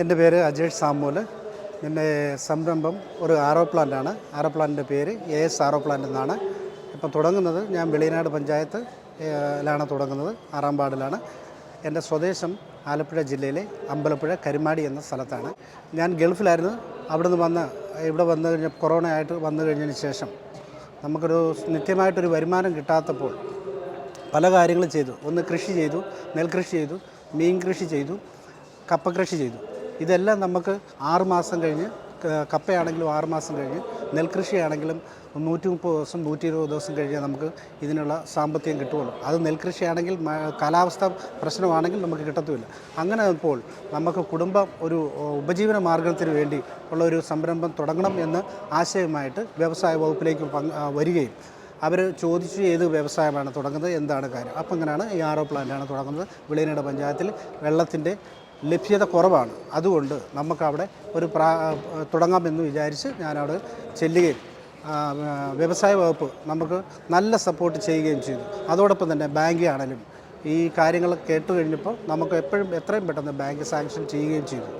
എന്റെ പേര് അജേഷ് സാമൂൽ എന്റെ സംരംഭം ഒരു ആറോ പ്ലാന്റാണ് ആറോ പ്ലാന്റിന്റെ പേര് എ എസ് ആറോ പ്ലാന്റ് എന്നാണ്. ഇപ്പം തുടങ്ങുന്നത് ഞാൻ വെളിയനാട് പഞ്ചായത്ത് ലാണ് തുടങ്ങുന്നത്. ആറാം വാർഡിലാണ്. എന്റെ സ്വദേശം ആലപ്പുഴ ജില്ലയിലെ അമ്പലപ്പുഴ കരിമാടി എന്ന സ്ഥലത്താണ്. ഞാൻ ഗൾഫിലായിരുന്നു. അവിടെ നിന്ന് വന്ന് ഇവിടെ വന്നു കഴിഞ്ഞ കൊറോണ ആയിട്ട് വന്നു കഴിഞ്ഞതിന് ശേഷം നമുക്കൊരു നിത്യമായിട്ടൊരു വരുമാനം കിട്ടാത്തപ്പോൾ പല കാര്യങ്ങളും ചെയ്തു. ഒന്ന് കൃഷി ചെയ്തു നെൽകൃഷി ചെയ്തു മീൻ കൃഷി ചെയ്തു കപ്പ കൃഷി ചെയ്തു. ഇതെല്ലാം നമുക്ക് ആറുമാസം കഴിഞ്ഞ് കപ്പയാണെങ്കിലും ആറുമാസം കഴിഞ്ഞ് നെൽകൃഷിയാണെങ്കിലും നൂറ്റി മുപ്പത് ദിവസം നൂറ്റി ഇരുപത് ദിവസം കഴിഞ്ഞാൽ നമുക്ക് ഇതിനുള്ള സാമ്പത്തികം കിട്ടുകയുള്ളൂ. അത് നെൽകൃഷിയാണെങ്കിൽ കാലാവസ്ഥ പ്രശ്നമാണെങ്കിൽ നമുക്ക് കിട്ടത്തുമില്ല. അങ്ങനെ ഇപ്പോൾ നമുക്ക് കുടുംബം ഒരു ഉപജീവന മാർഗത്തിന് വേണ്ടി ഉള്ള ഒരു സംരംഭം തുടങ്ങണം എന്ന് ആശയമായിട്ട് വ്യവസായ വകുപ്പിലേക്ക് വരികയും അവർ ചോദിച്ചു ഏത് വ്യവസായമാണ് തുടങ്ങുന്നത് എന്താണ് കാര്യം. അപ്പം അങ്ങനെയാണ് ഈ ആറോ പ്ലാന്റാണ് തുടങ്ങുന്നത്. വിളിയനട പഞ്ചായത്തിൽ വെള്ളത്തിന്റെ ലഭ്യത കുറവാണ്. അതുകൊണ്ട് നമുക്കവിടെ ഒരു പ്രാ തുടങ്ങാമെന്ന് വിചാരിച്ച് ഞാനവിടെ ചെല്ലുകയും വ്യവസായ വകുപ്പ് നമുക്ക് നല്ല സപ്പോർട്ട് ചെയ്യുകയും ചെയ്തു. അതോടൊപ്പം തന്നെ ബാങ്ക് ആണെങ്കിലും ഈ കാര്യങ്ങൾ കേട്ട് കഴിഞ്ഞപ്പോൾ നമുക്ക് എപ്പോഴും എത്രയും പെട്ടെന്ന് ബാങ്ക് സാങ്ഷൻ ചെയ്യുകയും ചെയ്തു.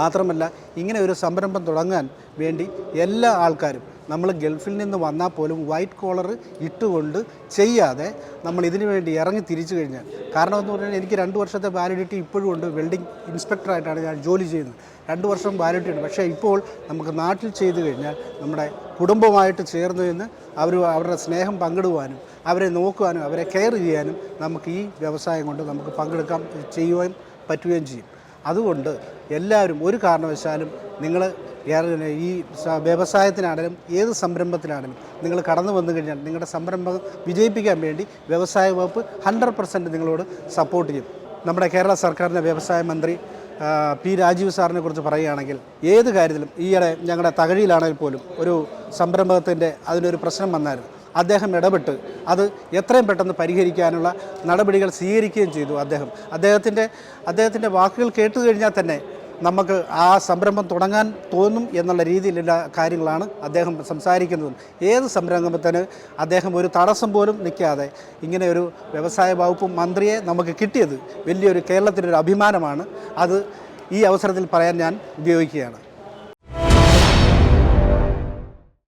മാത്രമല്ല ഇങ്ങനെ ഒരു സംരംഭം തുടങ്ങാൻ വേണ്ടി എല്ലാ ആൾക്കാരും നമ്മൾ ഗൾഫിൽ നിന്ന് വന്നാൽ പോലും വൈറ്റ് കോളർ ഇട്ടുകൊണ്ട് ചെയ്യാതെ നമ്മൾ ഇതിനു വേണ്ടി ഇറങ്ങി തിരിച്ചു കഴിഞ്ഞാൽ. കാരണം എന്ന് പറഞ്ഞാൽ എനിക്ക് രണ്ട് വർഷത്തെ വാലിഡിറ്റി ഇപ്പോഴും ഉണ്ട്. വെൽഡിംഗ് ഇൻസ്പെക്ടറായിട്ടാണ് ഞാൻ ജോലി ചെയ്യുന്നത്. രണ്ട് വർഷം വാലിഡിറ്റി ഉണ്ട്. പക്ഷേ ഇപ്പോൾ നമുക്ക് നാട്ടിൽ ചെയ്തു കഴിഞ്ഞാൽ നമ്മുടെ കുടുംബമായിട്ട് ചേർന്ന് നിന്ന് അവർ അവരുടെ സ്നേഹം പങ്കിടുവാനും അവരെ നോക്കുവാനും അവരെ കെയർ ചെയ്യാനും നമുക്ക് ഈ വ്യവസായം കൊണ്ട് നമുക്ക് പങ്കെടുക്കാൻ ചെയ്യുവാൻ പറ്റുകയും ചെയ്യും. അതുകൊണ്ട് എല്ലാവരും ഒരു കാരണവശാലും നിങ്ങൾ ഈ വ്യവസായത്തിനാണെങ്കിലും ഏത് സംരംഭത്തിനാണെങ്കിലും നിങ്ങൾ കടന്നു വന്നു കഴിഞ്ഞാൽ നിങ്ങളുടെ സംരംഭം വിജയിപ്പിക്കാൻ വേണ്ടി വ്യവസായ വകുപ്പ് ഹൺഡ്രഡ് പെർസെന്റ് നിങ്ങളോട് സപ്പോർട്ട് ചെയ്യും. നമ്മുടെ കേരള സർക്കാരിന്റെ വ്യവസായ മന്ത്രി പി രാജീവ് സാറിനെ കുറിച്ച് പറയുകയാണെങ്കിൽ ഏത് കാര്യത്തിലും ഈയിടെ ഞങ്ങളുടെ തകഴിയിലാണെങ്കിൽ പോലും ഒരു സംരംഭത്തിന്റെ അതിനൊരു പ്രശ്നം വന്നായിരുന്നു. അദ്ദേഹം ഇടപെട്ട് അത് എത്രയും പെട്ടെന്ന് പരിഹരിക്കാനുള്ള നടപടികൾ സ്വീകരിക്കുകയും ചെയ്തു അദ്ദേഹം. അദ്ദേഹത്തിന്റെ അദ്ദേഹത്തിന്റെ വാക്കുകൾ കേട്ടു കഴിഞ്ഞാൽ തന്നെ നമുക്ക് ആ സംരംഭം തുടങ്ങാൻ തോന്നും എന്നുള്ള രീതിയിലുള്ള കാര്യങ്ങളാണ് അദ്ദേഹം സംസാരിക്കുന്നതും. ഏത് സംരംഭത്തിന് അദ്ദേഹം ഒരു തടസ്സം പോലും നിൽക്കാതെ ഇങ്ങനെ ഒരു വ്യവസായ വകുപ്പ് മന്ത്രിയെ നമുക്ക് കിട്ടിയത് വലിയൊരു കേരളത്തിന്റെ ഒരു അഭിമാനമാണ്. അത് ഈ അവസരത്തിൽ പറയാൻ ഞാൻ ഉപയോഗിക്കുകയാണ്.